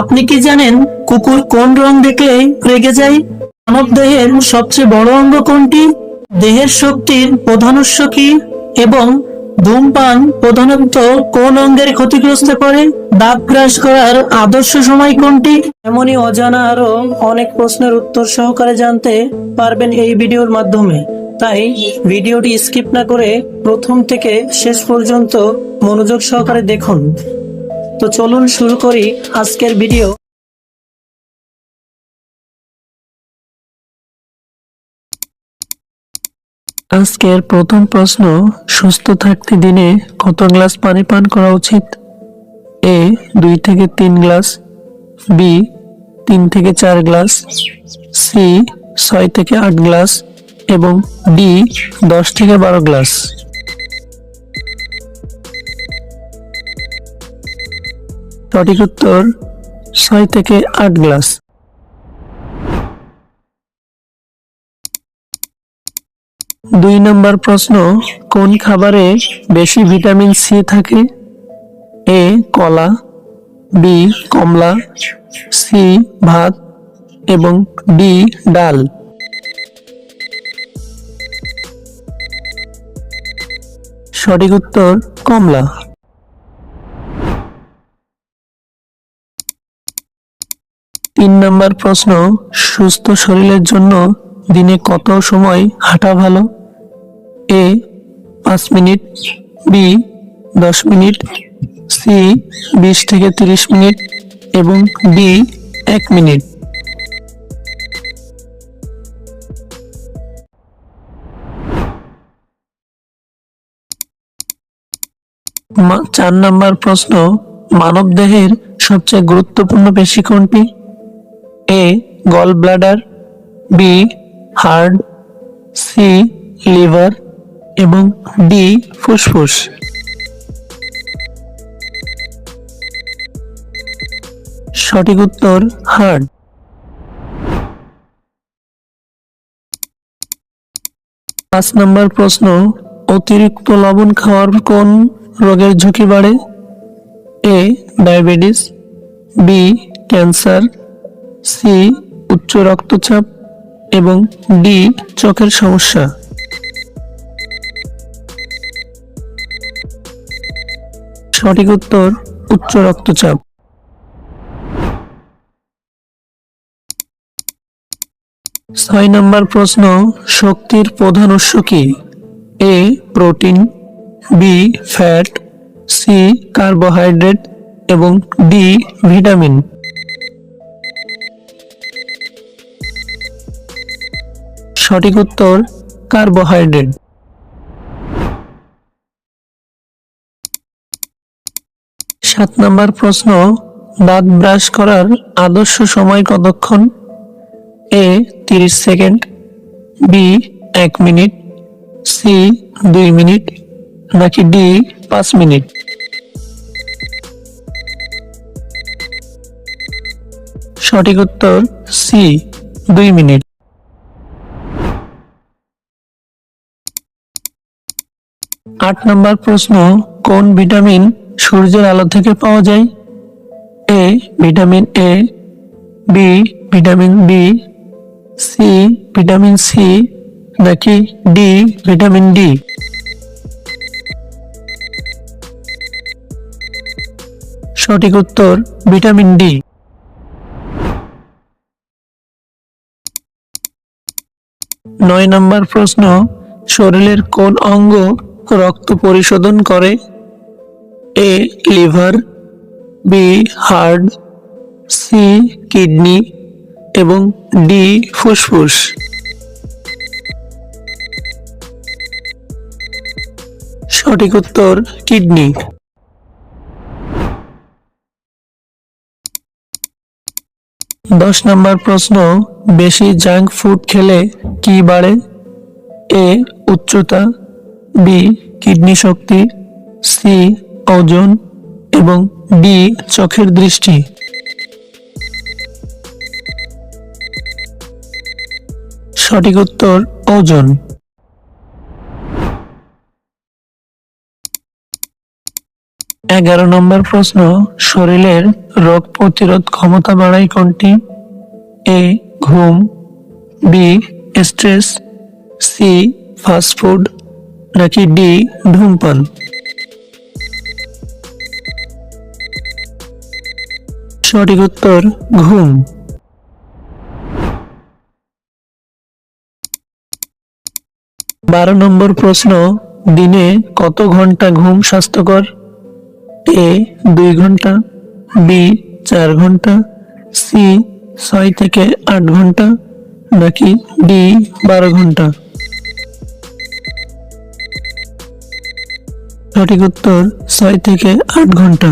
আপনি কি জানেন কুকুর কোন রং দেখলে রেগে যায়? মানব দেহের সবচেয়ে বড় অঙ্গ কোনটি? দেহের শক্তির প্রধান উৎস কি? এবং ধূমপান প্রধানত কোন অঙ্গের ক্ষতিগ্রস্ত করে? দাঁত ব্রাশ করার আদর্শ সময় কোনটি? এমনই অজানা আরও অনেক প্রশ্নের উত্তর সহকারে জানতে পারবেন এই ভিডিওর মাধ্যমে। তাই ভিডিওটি স্কিপ না করে প্রথম থেকে শেষ পর্যন্ত মনোযোগ সহকারে দেখুন। তো চলুন শুরু করি আজকের ভিডিও। আজকের প্রথম প্রশ্ন, সুস্থ থাকতে দিনে কত গ্লাস পানি পান করা উচিত? এ, দুই থেকে তিন গ্লাস, বি, তিন থেকে চার গ্লাস, সি, ছয় থেকে আট গ্লাস, এবং ডি, দশ থেকে বারো গ্লাস। সঠিক উত্তর ছয় থেকে আট গ্লাস। দুই নম্বর প্রশ্ন, কোন খাবারে বেশি ভিটামিন সি থাকে? এ, কলা, বি, কমলা, সি, ভাত এবং ডি, ডাল। সঠিক উত্তর, কমলা। তিন নম্বর প্রশ্ন, সুস্থ শরীরের জন্য দিনে কত সময় হাঁটা ভালো? এ, পাঁচ মিনিট, বি, দশ মিনিট, সি, বিশ থেকে তিরিশ মিনিট এবং ডি, এক মিনিট। চার নম্বর প্রশ্ন মানব দেহের সবচেয়ে গুরুত্বপূর্ণ পেশি কোনটি? A gall bladder B heart C liver এবং ডি ফুসফুস। সঠিক উত্তর হার্ট পাঁচ নম্বর প্রশ্ন, অতিরিক্ত লবণ খাওয়ার কোন রোগের ঝুঁকি বাড়ে? A diabetes B cancer C, উচ্চ রক্তচাপ এবং ডি, চোখের সমস্যা। সঠিক উত্তর, উচ্চ রক্তচাপ। ছয় নম্বর প্রশ্ন, শক্তির প্রধান উৎস কি? A, protein, B, fat, C, carbohydrate এবং ডি, ভিটামিন। সঠিক উত্তর কার্বোহাইড্রেট। সাত নম্বর প্রশ্ন, দাঁত ব্রাশ করার আদর্শ সময় কতক্ষণ? এ, তিরিশ সেকেন্ড, বি, এক মিনিট, সি, দুই মিনিট, নাকি ডি, পাঁচ মিনিট? সঠিক উত্তর সি, দুই মিনিট। আট নম্বর প্রশ্ন, কোন ভিটামিন সূর্যের আলো থেকে পাওয়া যায়? A, vitamin A, B, vitamin B, C, vitamin C, নাকি ডি, ভিটামিন ডি? সঠিক উত্তর, ভিটামিন ডি। নয় নম্বর প্রশ্ন, শরীরের কোন অঙ্গ রক্ত পরিশোধন করে। A liver, B heart, C kidney এবং ডি ফুসফুস। সঠিক উত্তর, কিডনি। দশ নম্বর প্রশ্ন, বেশি জাঙ্ক ফুড খেলে কি বাড়ে? এ উচ্চতা বি, কিডনি শক্তি, সি, ওজন এবং ডি, চোখের দৃষ্টি। সঠিক উত্তর, ওজন। এগারো নম্বর প্রশ্ন, শরীরের রোগ প্রতিরোধ ক্ষমতা বাড়ায় কোনটি? এ, ঘুম, B, stress, C fast food নাকি ডি, ধূমপান। সঠিক উত্তর, ঘুম। বারো নম্বর প্রশ্ন, দিনে কত ঘণ্টা ঘুম স্বাস্থ্যকর? এ, দুই ঘণ্টা, বি, চার ঘণ্টা, সি, ছয় থেকে আট ঘণ্টা, নাকি ডি, বারো ঘণ্টা? সঠিক উত্তর ছয় থেকে আট ঘণ্টা।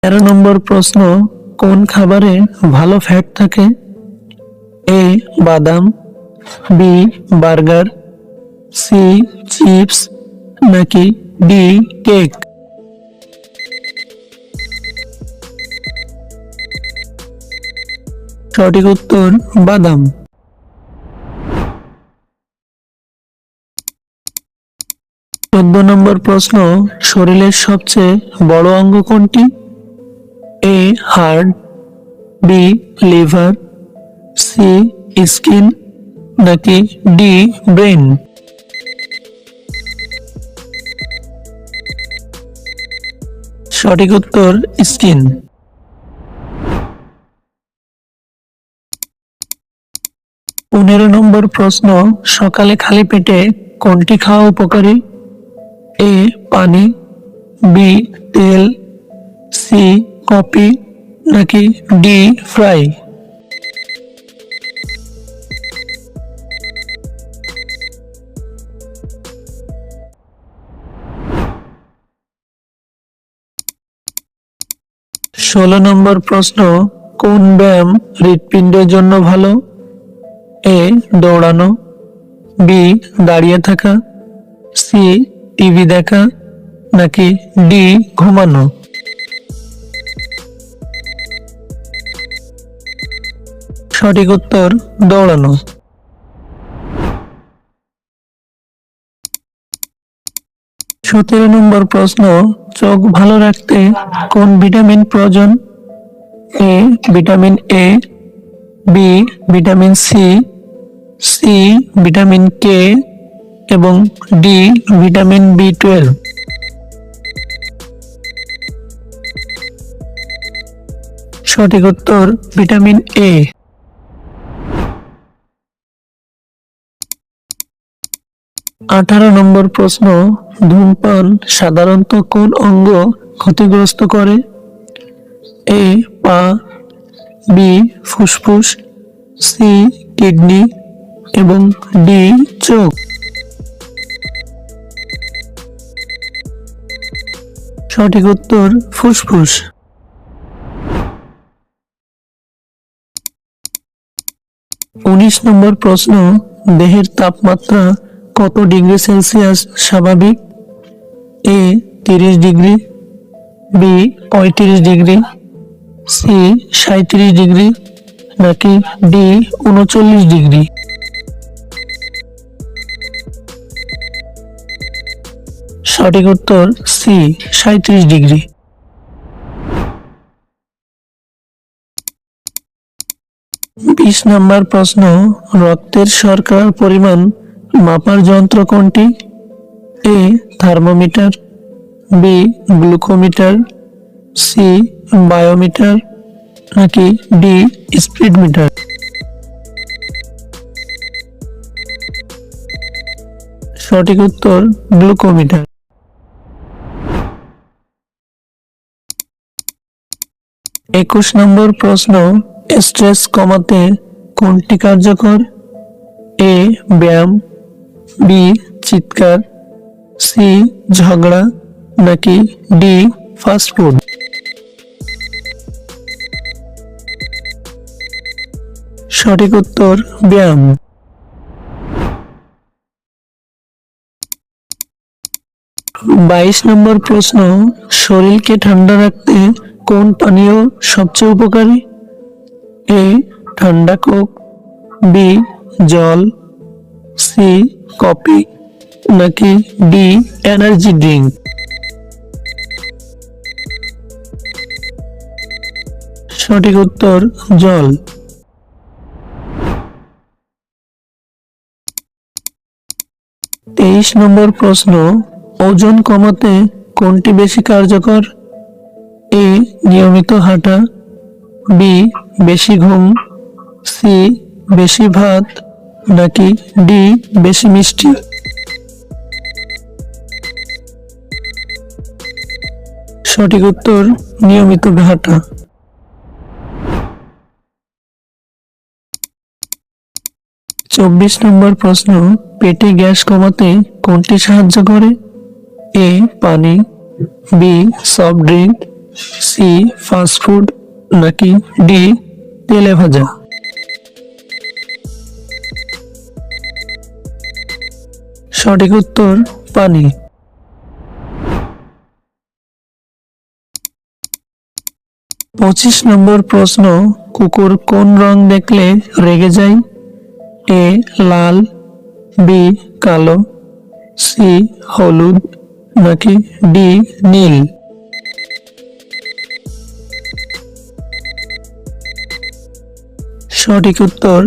তেরো নম্বর প্রশ্ন, কোন খাবারে ভালো ফ্যাট থাকে? এ বাদাম বি বার্গার সি চিপস, নাকি ডি কেক? সঠিক উত্তর, বাদাম। চোদ্দ নম্বর প্রশ্ন, শরীরের সবচেয়ে বড় অঙ্গ কোনটি? A heart B, liver, C, skin, নাকি ডি, ব্রেন? সঠিক উত্তর, স্কিন। পনেরো নম্বর প্রশ্ন, সকালে খালি পেটে কোনটি খাওয়া উপকারী? পানি বি তেল সি কফি নাকি ডি ফ্রাই? ষোলো নম্বর প্রশ্ন, কোন ব্যায়াম হৃৎপিণ্ডের জন্য ভালো? এ দৌড়ানো বি দাঁড়িয়ে থাকা সি টিভি দেখা নাকি ডি ঘুমানো? সঠিক উত্তর, দৌড়ানো। সতেরো নম্বর প্রশ্ন, চোখ ভালো রাখতে কোন ভিটামিন প্রয়োজন? A, vitamin A, B, vitamin C C, vitamin K, এবং ডি, ভিটামিন বি টুয়েলভ। সঠিক উত্তর ভিটামিন এ আঠারো নম্বর প্রশ্ন, ধূমপান সাধারণত কোন অঙ্গ ক্ষতিগ্রস্ত করে? এ পা বি ফুসফুস সি কিডনি এবং ডি চোখ। সঠিক উত্তর ফুসফুস। উনিশ নম্বর প্রশ্ন, দেহের তাপমাত্রা কত ডিগ্রি সেলসিয়াস স্বাভাবিক? এ, তিরিশ ডিগ্রি, বি, পঁয়ত্রিশ ডিগ্রি, সি সাঁত্রিশ ডিগ্রি, নাকি ডি, উনচল্লিশ ডিগ্রি? সঠিক উত্তর সি সাঁত্রিশ ডিগ্রি। বিশ নম্বর প্রশ্ন, রক্তের শর্করার পরিমাণ মাপার যন্ত্র কোনটি? A, thermometer, B, glucometer, C, biometer, নাকি ডি স্পিড মিটার সঠিক উত্তর, গ্লুকোমিটার। একুশ নম্বর প্রশ্ন স্ট্রেস কমাতে কোনটি কার্যকর? এ, ব্যায়াম, বি, চিৎকার, সি, ঝগড়া, নাকি ডি, ফাস্ট ফুড? সঠিক উত্তর, ব্যায়াম। বাইশ নম্বর প্রশ্ন, শরীরকে ঠান্ডা রাখতে কোন পানীয় সবচেয়ে উপকারী? এ ঠান্ডা কোক বি জল, সি কফি, নাকি ডি এনার্জি ড্রিঙ্ক? সঠিক উত্তর, জল। তেইশ নম্বর প্রশ্ন, ওজন কমাতে কোনটি বেশি কার্যকর? এ, নিয়মিত হাঁটা বি, বেশি ঘুম, সি, বেশি ভাত, নাকি ডি, বেশি মিষ্টি? সঠিক উত্তর, নিয়মিত হাঁটা চব্বিশ নম্বর প্রশ্ন, পেটে গ্যাস কমাতে কোনটি সাহায্য করে? এ, পানি, B, soft drink, C, fast food নাকি ডি, তেলে ভাজা? সঠিক উত্তর, পানি। পঁচিশ নম্বর প্রশ্ন, কুকুর কোন রং দেখলে রেগে যায়? এ, লাল, বি, কালো, সি, হলুদ, নাকি ডি, নীল? সঠিক উত্তর